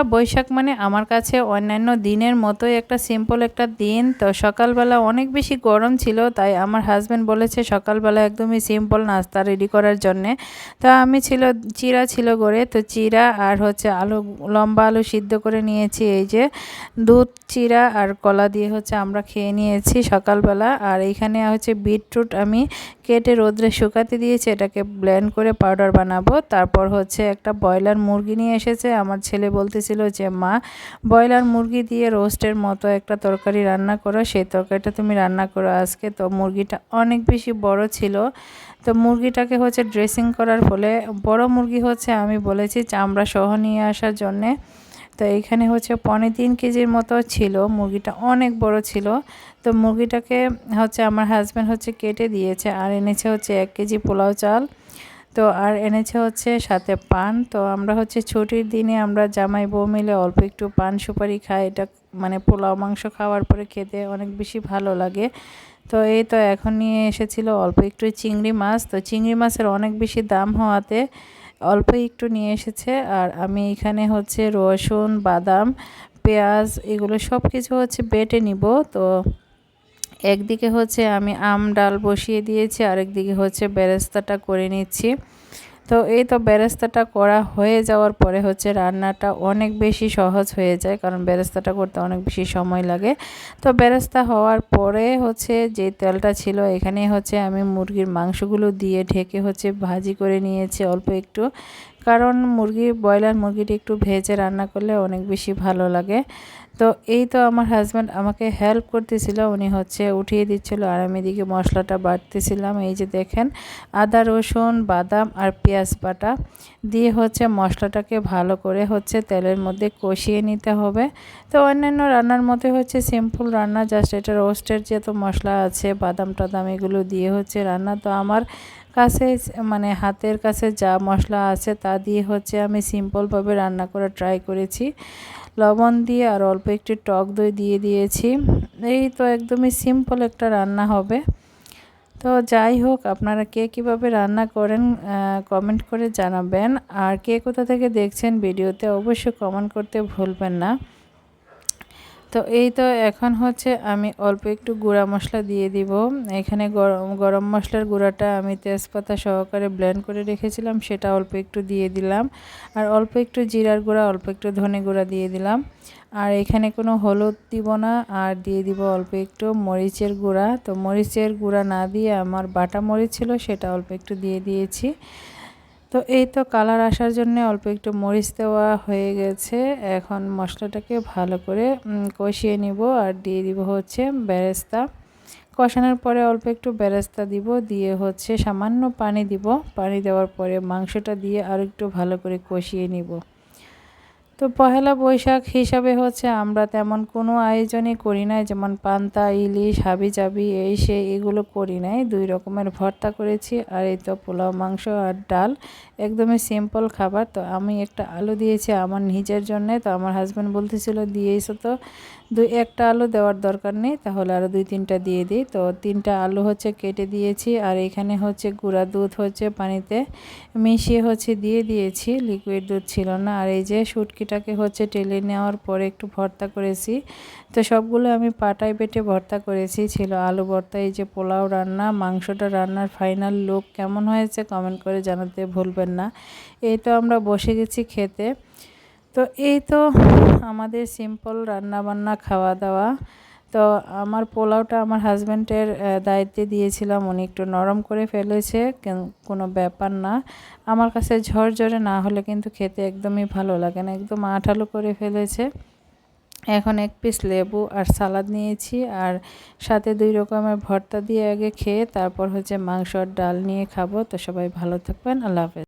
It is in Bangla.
পহেলা বৈশাখ মানে আমার কাছে অন্যান্য দিনের মতোই একটা সিম্পল একটা দিন। তো সকালবেলা অনেক বেশি গরম ছিল, তাই আমার হাজব্যান্ড বলেছে সকালবেলা একদমই সিম্পল নাস্তা রেডি করার জন্যে। তো আমি ছিল চিরা ছিল করে তো চিরা আর হচ্ছে আলু, লম্বা আলু সিদ্ধ করে নিয়েছি, এই যে দুধ চিরা আর কলা দিয়ে হচ্ছে আমরা খেয়ে নিয়েছি সকালবেলা। আর এইখানে হচ্ছে বিটরুট আমি কেটে রোদ্রে শুকাতে দিয়েছি, এটাকে ব্লেন্ড করে পাউডার বানাবো। তারপর হচ্ছে একটা ব্রয়লার মুরগি নিয়ে এসেছে। আমার ছেলে বলতেছিল যে, মা, ব্রয়লার মুরগি দিয়ে রোস্টের মতো একটা তরকারি রান্না করো। সেই তরকারিটা তুমি রান্না করো আজকে। তো মুরগিটা অনেক বেশি বড় ছিল। তো মুরগিটাকে হচ্ছে ড্রেসিং করার ফলে বড় মুরগি হচ্ছে আমি বলেছি চামড়া সহ নিয়ে আসার জন্যে। তো এখানে হচ্ছে পনেরো তিন কেজির মতো ছিল, মুরগিটা অনেক বড় ছিল। তো মুরগিটাকে হচ্ছে আমার হাজব্যান্ড হচ্ছে কেটে দিয়েছে আর এনেছে হচ্ছে এক কেজি পোলাও চাল। তো আর এনেছে হচ্ছে সাথে পান। তো আমরা হচ্ছে ছুটির দিনে আমরা জামাই বউ মিলে অল্প একটু পান সুপারি খাই। এটা মানে পোলাও মাংস খাওয়ার পরে খেতে অনেক বেশি ভালো লাগে। তো এই তো এখন নিয়ে এসেছিল অল্প একটু চিংড়ি মাছ। তো চিংড়ি মাছের অনেক বেশি দাম হওয়াতে অল্প একটু নিয়ে এসেছে। আর আমি এখানে হচ্ছে রসুন, বাদাম, পেঁয়াজ এগুলো সব কিছু হচ্ছে বেটে নিব। তো একদিকে হচ্ছে আমি আম ডাল বসিয়ে দিয়েছি, আরেকদিকে হচ্ছে বেরেস্তাটা করে নিচ্ছি। তো এই তো বেরেস্তাটা করা হয়ে যাওয়ার পরে হচ্ছে রান্নাটা অনেক বেশি সহজ হয়ে যায়, কারণ বেরেস্তাটা করতে অনেক বেশি সময় লাগে। তো বেরেস্তা হওয়ার পরে হচ্ছে যে তেলটা ছিল এখানে হচ্ছে আমি মুরগির মাংসগুলো দিয়ে ঢেকে হচ্ছে ভাজি করে নিয়েছি অল্প একটু। কারণ মুরগি, ব্রয়লার মুরগিটি একটু ভেজে রান্না করলে অনেক বেশি ভালো লাগে। তো এই তো আমার হাজব্যান্ড আমাকে হেল্প করতেছিল, উনি হচ্ছে উঠিয়ে দিচ্ছিল আর আমি এদিকে মশলাটা বাটতেছিলাম। এই যে দেখেন, আদা, রসুন, বাদাম আর পেঁয়াজ বাটা দিয়ে হচ্ছে মশলাটাকে ভালো করে হচ্ছে তেলের মধ্যে কষিয়ে নিতে হবে। তো অন্যান্য রান্নার মধ্যে হচ্ছে সিম্পল রান্না জাস্ট এটা রোস্টের যে তো মশলা আছে বাদাম টাদাম এগুলো দিয়ে হচ্ছে রান্না। তো আমার কাছে মানে হাতের কাছে যা মশলা আছে তা দিয়ে হচ্ছে আমি সিম্পলভাবে রান্না করা ট্রাই করেছি। লবণ দিয়ে আর অল্প একটু টক দই দিয়ে দিয়েছি। এই তো একদমই সিম্পল একটা রান্না হবে। তো যাই হোক, আপনারা কে কীভাবে রান্না করেন কমেন্ট করে জানাবেন। আর কে কোথা থেকে দেখছেন ভিডিওতে অবশ্যই কমেন্ট করতে ভুলবেন না। তো এই তো এখন হচ্ছে আমি অল্প একটু গুঁড়া মশলা দিয়ে দিব। এখানে গরম গরম মশলার গুঁড়াটা আমি তেজপাতা সহকারে ব্লেন্ড করে রেখেছিলাম, সেটা অল্প একটু দিয়ে দিলাম। আর অল্প একটু জিরার গুঁড়া, অল্প একটু ধনে গুঁড়া দিয়ে দিলাম। আর এখানে কোনো হলুদ দিব না, আর দিয়ে দিব অল্প একটু মরিচের গুঁড়া। তো মরিচের গুঁড়া না দিয়ে আমার বাটা মরিচ ছিল, সেটা অল্প একটু দিয়ে দিয়েছি। তো এই তো কালার আসার জন্য অল্প একটু মরিচ দেওয়া হয়ে গেছে। এখন মশলাটাকে ভালো করে কষিয়ে নিব আর দিয়ে দিব হচ্ছে বেরেস্তা। কষানোর পরে অল্প একটু বেরেস্তা দিব, দিয়ে হচ্ছে সামান্য পানি দিব। পানি দেওয়ার পরে মাংসটা দিয়ে আর একটু ভালো করে কষিয়ে নিব। তো পহেলা বৈশাখ হিসাবে হচ্ছে আমরা তেমন কোনো আয়োজনই করি নাই, যেমন পান্তা, ইলিশ হাবি জাবি এই সে এগুলো করি নাই। দুই রকমের ভর্তা করেছি, আর এই তো পোলাও, মাংস আর ডাল। একদমই সিম্পল খাবার। তো আমি একটা আলু দিয়েছি আমার নিজের জন্যে, তো আমার হাজব্যান্ড বলতেছিল দিয়েছ তো। দুই একটা আলু দেওয়ার দরকার নেই, তাহলে আরও দুই তিনটা দিয়ে দিই। তো তিনটা আলু হচ্ছে কেটে দিয়েছি, আর এখানে হচ্ছে গুঁড়া দুধ হচ্ছে পানিতে মিশিয়ে হচ্ছে দিয়ে দিয়েছি। লিকুইড দুধ ছিল না, আর এই যে শুটকিটাকে হচ্ছে টেলে নেওয়ার পরে একটু ভর্তা করেছি। তো সবগুলো আমি পাটায় বেটে ভর্তা করেছি। ছিল আলু ভর্তা, এই যে পোলাও রান্না, মাংসটা রান্নার ফাইনাল লুক কেমন হয়েছে কমেন্ট করে জানাতে ভুলবেন না। এই তো আমরা বসে গেছি খেতে। তো এই তো আমাদের সিম্পল রান্নাবান্না খাওয়া দাওয়া তো আমার পোলাওটা আমার হাজব্যান্ডের দায়িত্বে দিয়েছিলাম। উনি একটু নরম করে ফেলেছে কোনো ব্যাপার না। আমার কাছে ঝরঝরে না হলে কিন্তু খেতে একদমই ভালো লাগে না। একদম আঠালো করে ফেলেছে। এখন এক পিস লেবু আর সালাদ নিয়েছি আর সাথে দুই রকমের ভর্তা দিয়ে আগে খেয়ে তারপর হচ্ছে মাংস আর ডাল নিয়ে খাব। তো সবাই ভালো থাকবেন। আল্লাহ হাফেজ।